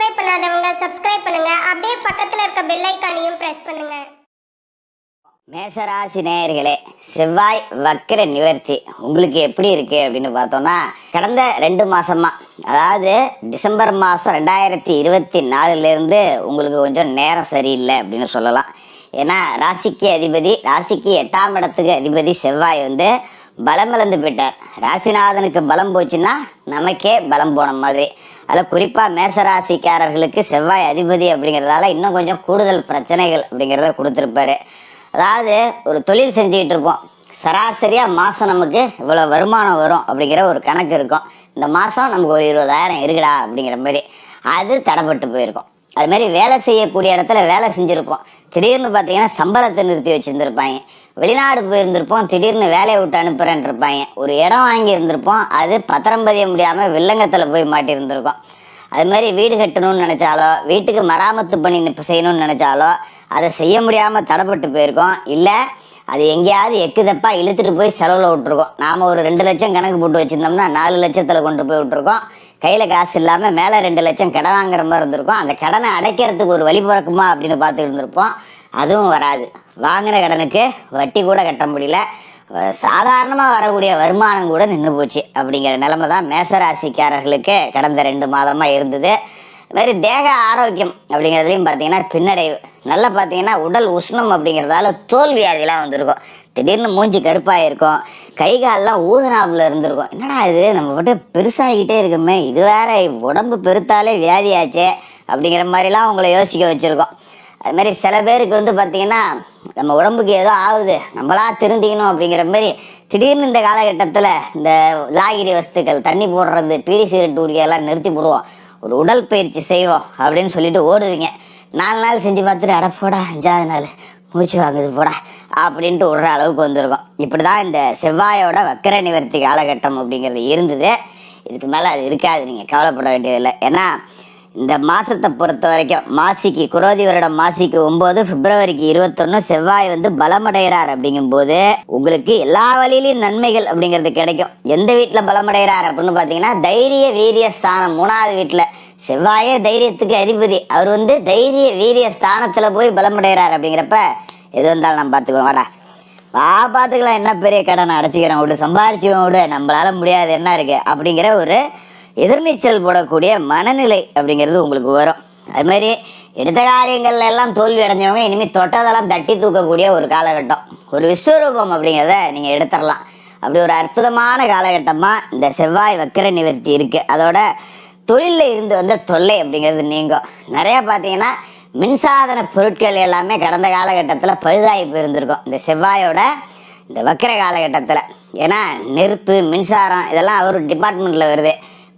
Subscribe பண்ணுங்க. அப்படியே பக்கத்துல இருக்க பெல் ஐக்கானையும் பிரஸ் பண்ணுங்க. மேசராசி நேயர்களே செவ்வாய் வக்கர நிவர்த்தி. உங்களுக்கு எப்படி இருக்கு அப்படின்னு பார்த்தோம்னா கடந்த ரெண்டு மாசமா அதாவது டிசம்பர் மாதம் ரெண்டாயிரத்தி இருபத்தி நாலுலேருந்து உங்களுக்கு கொஞ்சம் நேரம் சரியில்லை அப்படின்னு சொல்லலாம். ஏன்னா ராசிக்கு அதிபதி ராசிக்கு எட்டாம் இடத்துக்கு அதிபதி செவ்வாய் வந்து பலம் இழந்து போயிட்டார் ராசிநாதனுக்கு பலம் போச்சுன்னா நமக்கே பலம் போன மாதிரி. அதில் குறிப்பாக மேசராசிக்காரர்களுக்கு செவ்வாய் அதிபதி அப்படிங்கிறதால இன்னும் கொஞ்சம் கூடுதல் பிரச்சனைகள் அப்படிங்கிறத கொடுத்துருப்பாரு. அதாவது ஒரு தொழில் செஞ்சுக்கிட்டு இருப்போம். சராசரியாக மாதம் நமக்கு இவ்வளோ வருமானம் வரும் அப்படிங்கிற ஒரு கணக்கு இருக்கும். இந்த மாதம் நமக்கு ஒரு இருபதாயிரம் இருக்குடா அப்படிங்கிற மாதிரி. அது தடைப்பட்டு போயிருக்கும். அது மாதிரி வேலை செய்யக்கூடிய இடத்துல வேலை செஞ்சுருப்போம். திடீர்னு பார்த்தீங்கன்னா சம்பளத்தை நிறுத்தி வச்சுருந்துருப்பாங்க. வெளிநாடு போயிருந்திருப்போம் திடீர்னு வேலையை விட்டு அனுப்புகிறேன் இருப்பாங்க ஒரு இடம் வாங்கி இருந்திருப்போம் அது பத்திரம் பதிய முடியாமல் வில்லங்கத்தில் போய் மாட்டியிருந்திருக்கோம். அது மாதிரி வீடு கட்டணும்னு நினச்சாலோ வீட்டுக்கு மராமத்து பண்ணி செய்யணும்னு நினச்சாலோ அதை செய்ய முடியாமல் தடைப்பட்டு போயிருக்கோம். இல்லை அது எங்கேயாவது எக்கு தப்பாக இழுத்துட்டு போய் செலவில் விட்டுருக்கோம். நாம் ஒரு ரெண்டு லட்சம் கணக்கு போட்டு வச்சுருந்தோம்னா நாலு லட்சத்தில் கொண்டு போய் விட்டுருக்கோம். கையில் காசு இல்லாமல் மேலே ரெண்டு லட்சம் கடன் வாங்குற மாதிரி இருந்திருக்கும். அந்த கடனை அடைக்கிறதுக்கு ஒரு வழி பிறக்குமா அப்படின்னு பார்த்துட்டு இருந்திருப்போம். அதுவும் வராது. வாங்கின கடனுக்கு வட்டி கூட கட்ட முடியல. சாதாரணமாக வரக்கூடிய வருமானம் கூட நின்று போச்சு. அப்படிங்கிற நிலைமை தான் மேசராசிக்காரர்களுக்கு கடந்த ரெண்டு மாதமாக இருந்தது. மாதிரி தேக ஆரோக்கியம் அப்படிங்கிறதுலையும் பார்த்தீங்கன்னா பின்னடைவு. நல்லா பார்த்தீங்கன்னா உடல் உஷ்ணம் அப்படிங்கிறதால தோல் வியாதிலாம் வந்திருக்கும். திடீர்னு மூஞ்சி கருப்பாக இருக்கும் கை கால்லாம் ஊதனாவில் இருந்திருக்கும். என்னடா இது? நம்ம மட்டும் பெருசாகிக்கிட்டே இருக்குமே. இது வேற உடம்பு பெருத்தாலே வியாதியாச்சே அப்படிங்கிற மாதிரிலாம் உங்களை யோசிக்க வச்சுருக்கோம். அது மாதிரி சில பேருக்கு வந்து பார்த்தீங்கன்னா நம்ம உடம்புக்கு ஏதோ ஆகுது நம்மளா திருந்திக்கணும் அப்படிங்கிற மாதிரி திடீர்னு இந்த காலகட்டத்தில் இந்த லாகிரி வஸ்துக்கள் தண்ணி போடுறது பீடி சிகரெட் குடிக்கிறதெல்லாம் நிறுத்தி போடுவோம். ஒரு உடல் பயிற்சி செய்வோம் அப்படின்னு சொல்லிட்டு ஓடுவீங்க. நாலு நாள் செஞ்சு பார்த்துட்டு அட போடா அஞ்சாவது நாள் மூச்சு வாங்குது போடா அப்படின்ட்டு விடுற அளவுக்கு வந்திருக்கும். இப்படி தான் இந்த செவ்வாயோட வக்கர நிவர்த்தி காலகட்டம் அப்படிங்கிறது இருந்தது. இதுக்கு மேலே அது இருக்காது நீங்கள் கவலைப்பட வேண்டியதில்லை. ஏன்னா இந்த மாசத்தை பொறுத்த வரைக்கும் மாசிக்கு குரோதி வருடம் மாசிக்கு ஒன்பது பிப்ரவரிக்கு இருபத்தொன்னு செவ்வாய் வந்து பலமடைகிறார் அப்படிங்கும்போது உங்களுக்கு எல்லா வழியிலையும் நன்மைகள் அப்படிங்கிறது கிடைக்கும். எந்த வீட்டில் பலமடைகிறார் அப்படின்னு பார்த்தீங்கன்னா தைரிய வீரிய ஸ்தானம் மூணாவது வீட்டில் செவ்வாயே தைரியத்துக்கு அதிபதி. அவர் வந்து தைரிய வீரிய ஸ்தானத்தில் போய் பலமடைகிறார் அப்படிங்கிறப்ப எது வந்தாலும் நம்ம பார்த்துக்குவோம் வாடா. வா பார்த்துக்கலாம். என்ன பெரிய கடனை அடைச்சிக்கிறேன் விடு சம்பாரிச்சுவோம் விடு நம்மளால முடியாது. என்ன இருக்கு? அப்படிங்கிற ஒரு எதிர்நீச்சல் போடக்கூடிய மனநிலை அப்படிங்கிறது உங்களுக்கு வரும். அது மாதிரி எடுத்த காரியங்கள்ல எல்லாம் தோல்வி அடைஞ்சவங்க இனிமேல் தொட்டதெல்லாம் தட்டி தூக்கக்கூடிய ஒரு காலகட்டம். ஒரு விஸ்வரூபம் அப்படிங்கிறத நீங்கள் எடுத்துடலாம். அப்படி ஒரு அற்புதமான காலகட்டமாக இந்த செவ்வாய் வக்கர நிவர்த்தி இருக்குது அதோட தொழிலில் இருந்து வந்த தொல்லை அப்படிங்கிறது நீங்கும். நிறையா பார்த்தீங்கன்னா மின்சாதன பொருட்கள் எல்லாமே கடந்த காலகட்டத்தில் பழுதாகி போயிருந்திருக்கும். இந்த செவ்வாயோட இந்த வக்கர காலகட்டத்தில். ஏன்னா நெருப்பு மின்சாரம் இதெல்லாம் அவர் டிபார்ட்மெண்ட்டில் வருது.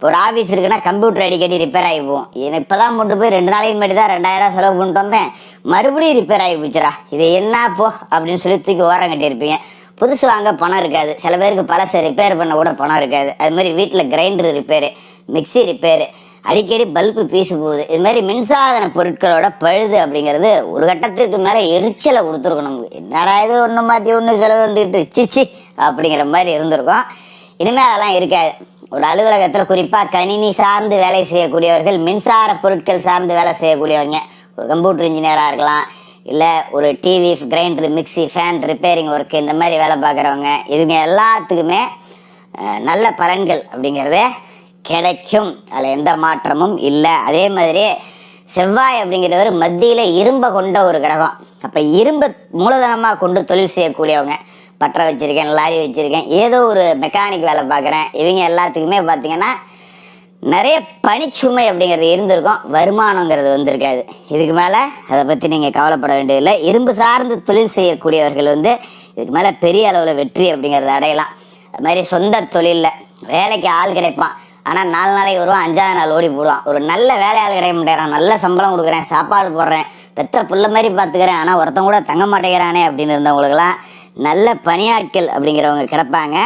ஒரு ஆஃபீஸ் இருக்குன்னா கம்ப்யூட்டர் அடிக்கடி ரிப்பேர் ஆகி போகும் இது இப்போ தான் கொண்டு போய் ரெண்டு நாளைக்கு முன்னாடி தான் ரெண்டாயிரம் செலவு பண்ணிட்டு வந்தேன். மறுபடியும் ரிப்பேர் ஆகி போச்சுடா. இது என்ன போ அப்படின்னு சொல்லி தூக்கி ஓரம் கட்டியிருப்பீங்க. புதுசு வாங்க பணம் இருக்காது. சில பேருக்கு பழசை ரிப்பேர் பண்ண கூட பணம் இருக்காது. அது மாதிரி வீட்டில் கிரைண்டர் ரிப்பேரு மிக்ஸி ரிப்பேரு அடிக்கடி பல்பு பீசு போகுது. இது மாதிரி மின்சாதன பொருட்களோட பழுது அப்படிங்கிறது ஒரு கட்டத்திற்கு மேலே எரிச்சலை கொடுத்துருக்கும் நமக்கு. என்னடா இது ஒன்று மாற்றி ஒன்று செலவு வந்துக்கிட்டு சிச்சி அப்படிங்கிற மாதிரி இருந்திருக்கும். இனிமேல் அதெல்லாம் இருக்காது. ஒரு அலுவலகத்தில் குறிப்பாக கணினி சார்ந்து வேலை செய்யக்கூடியவர்கள் மின்சார பொருட்கள் சார்ந்து வேலை செய்யக்கூடியவங்க. ஒரு கம்ப்யூட்டர் இன்ஜினியராக இருக்கலாம் இல்லை ஒரு TV grinder mixie fan repairing work இந்த மாதிரி வேலை பார்க்குறவங்க. இதுங்க எல்லாத்துக்குமே நல்ல பலன்கள் அப்படிங்கிறது கிடைக்கும். அதில் எந்த மாற்றமும் இல்லை. அதே மாதிரி செவ்வாய் அப்படிங்கிறவர் மத்தியில் இரும்பை கொண்ட ஒரு கிரகம். அப்போ இரும்பை மூலதனமாக கொண்டு தொழில் செய்யக்கூடியவங்க. பற்ற வச்சுருக்கேன் லாரி வச்சுருக்கேன். ஏதோ ஒரு மெக்கானிக் வேலை பார்க்குறேன். இவங்க எல்லாத்துக்குமே பார்த்தீங்கன்னா நிறைய பணிச்சுமை அப்படிங்கிறது இருந்திருக்கும். வருமானங்கிறது வந்திருக்காது. இதுக்கு மேலே அதை பற்றி நீங்கள் கவலைப்பட வேண்டியதில்லை. இரும்பு சார்ந்து தொழில் செய்யக்கூடியவர்கள் வந்து இதுக்கு மேலே பெரிய அளவில் வெற்றி அப்படிங்கிறத அடையலாம். அது மாதிரி சொந்த தொழிலில் வேலைக்கு ஆள் கிடைப்பான். ஆனால் நாலு நாளைக்கு வருவான் அஞ்சாவது நாள் ஓடி போடுவான். ஒரு நல்ல வேலையால் கிடைக்க மாட்டேறான். நல்ல சம்பளம் கொடுக்குறேன் சாப்பாடு போடுறேன் பெத்த புள்ள மாதிரி பார்த்துக்கிறேன் ஆனால் ஒருத்தன் கூட தங்க மாட்டேங்கிறானே அப்படின்னு இருந்தவங்களுக்குலாம் நல்ல பணியாட்கள் அப்படிங்கிறவங்க கிடப்பாங்க.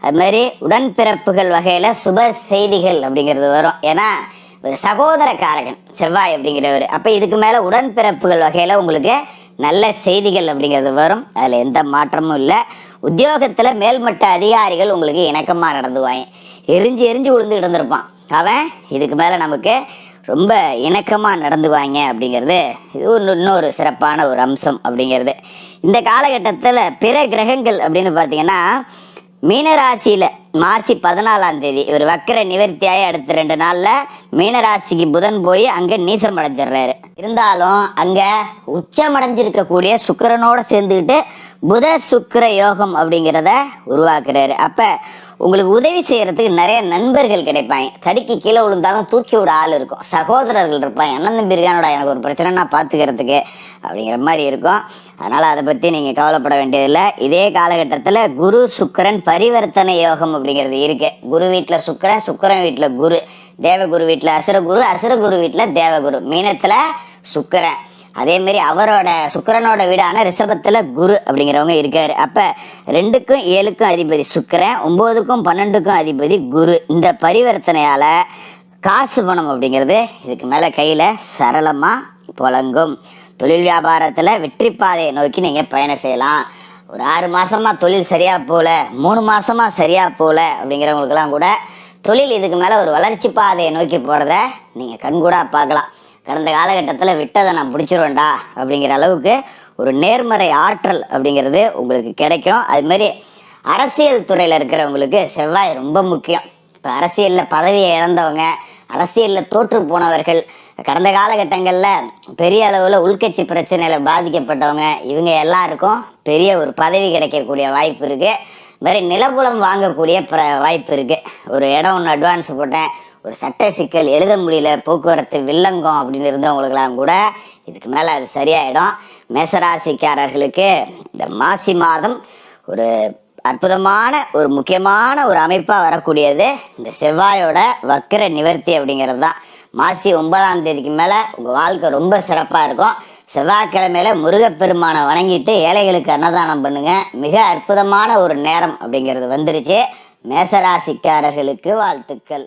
அது மாதிரி உடன்பிறப்புகள் வகையில் சுப செய்திகள் அப்படிங்கிறது வரும். ஏன்னா ஒரு சகோதரக்காரகன் செவ்வாய் அப்படிங்கிறவர். அப்போ இதுக்கு மேலே உடன்பிறப்புகள் வகையில் உங்களுக்கு நல்ல செய்திகள் அப்படிங்கிறது வரும். அதில் எந்த மாற்றமும் இல்லை. உத்தியோகத்தில் மேல்மட்ட அதிகாரிகள் உங்களுக்கு இணக்கமாக நடந்துவாங்க. எரிஞ்சு எரிஞ்சு விழுந்து இருந்திருப்பான் அவன் இதுக்கு மேலே நமக்கு ரொம்ப இணக்கமாக நடந்துவாங்க அப்படிங்கிறது இது ஒரு இன்னொரு சிறப்பான ஒரு அம்சம் அப்படிங்கிறது. இந்த காலகட்டத்தில் பிற கிரகங்கள் அப்படின்னு பார்த்தீங்கன்னா மீனராசியில் மார்ச் பதினாலாம் தேதி ஒரு வக்கர நிவர்த்தியாகி அடுத்த ரெண்டு நாளில் மீனராசிக்கு புதன் போய் அங்கே நீசம் அடைஞ்சிடுறாரு. இருந்தாலும் அங்கே உச்சமடைஞ்சிருக்கக்கூடிய சுக்கிரனோட சேர்ந்துக்கிட்டு புத சுக்கர யோகம் அப்படிங்கிறத உருவாக்குறாரு. அப்போ உங்களுக்கு உதவி செய்யறதுக்கு நிறைய நண்பர்கள் கிடைப்பாங்க. தடிக்கு கீழே விழுந்தாலும் தூக்கி விட ஆள் இருக்கும். சகோதரர்கள் இருப்பாங்க. அண்ணன் தம்பி இருக்கானோட எனக்கு ஒரு பிரச்சனை நான் பார்த்துக்கிறதுக்கு அப்படிங்கிற மாதிரி இருக்கும். அதனால் அதை பற்றி நீங்கள் கவலைப்பட வேண்டியதில்லை. இதே காலகட்டத்தில் குரு சுக்கிரன் பரிவர்த்தனை யோகம் அப்படிங்கிறது இருக்கு. குரு வீட்டில் சுக்கிரன் சுக்கிரன் வீட்டில் குரு. தேவகுரு வீட்டில் அசுரகுரு அசுரகுரு வீட்டில் தேவகுரு. மீனத்தில் சுக்கரன். அதே மாதிரி அவரோட சுக்கரனோட வீடான ரிஷபத்தில் குரு அப்படிங்கிறவங்க இருக்காரு. அப்போ ரெண்டுக்கும் ஏழுக்கும் அதிபதி சுக்கரன் ஒம்போதுக்கும் பன்னெண்டுக்கும் அதிபதி குரு. இந்த பரிவர்த்தனையால் காசு பணம் அப்படிங்கிறது இதுக்கு மேலே கையில் சரளமாக புழங்கும். தொழில் வியாபாரத்தில் வெற்றி பாதையை நோக்கி நீங்கள் பயணம் செய்யலாம். ஒரு ஆறு மாசமா தொழில் சரியாக போகல மூணு மாசமா சரியாக போகல அப்படிங்கிறவங்களுக்கெல்லாம் கூட தொழில் இதுக்கு மேலே ஒரு வளர்ச்சி பாதையை நோக்கி போகிறத நீங்கள் கண்கூடாக பார்க்கலாம். கடந்த காலகட்டத்தில் விட்டதை நான் பிடிச்சிருவேன்டா அப்படிங்கிற அளவுக்கு ஒரு நேர்மறை ஆற்றல் அப்படிங்கிறது உங்களுக்கு கிடைக்கும். அது மாதிரி அரசியல் துறையில் இருக்கிறவங்களுக்கு செவ்வாய் ரொம்ப முக்கியம். இப்போ அரசியலில் பதவியை இழந்தவங்க அரசியலில் தோற்று போனவர்கள் கடந்த காலகட்டங்களில் பெரிய அளவில் உள்கட்சி பிரச்சனையில் பாதிக்கப்பட்டவங்க இவங்க எல்லாருக்கும் பெரிய ஒரு பதவி கிடைக்கக்கூடிய வாய்ப்பு இருக்குது மாதிரி நிலப்புலம் வாங்கக்கூடிய பிர வாய்ப்பு இருக்குது ஒரு இடம் ஒன்று அட்வான்ஸ் போட்டேன். ஒரு சட்ட சிக்கல் எழுத முடியல போக்குவரத்து வில்லங்கம் அப்படின்னு இருந்தவங்களுக்கெல்லாம் கூட இதுக்கு மேலே அது சரியாயிடும். மேசராசிக்காரர்களுக்கு இந்த மாசி மாதம் ஒரு அற்புதமான ஒரு முக்கியமான ஒரு அமைப்பாக வரக்கூடியது இந்த செவ்வாயோட வக்கர நிவர்த்தி அப்படிங்கிறது தான். மாசி ஒன்பதாம் தேதிக்கு மேலே உங்கள் வாழ்க்கை ரொம்ப சிறப்பாக இருக்கும். செவ்வாய்க்கிழமையில முருகப்பெருமானை வணங்கிட்டு ஏழைகளுக்கு அன்னதானம் பண்ணுங்க. மிக அற்புதமான ஒரு நேரம் அப்படிங்கிறது வந்துருச்சு. மேசராசிக்காரர்களுக்கு வாழ்த்துக்கள்.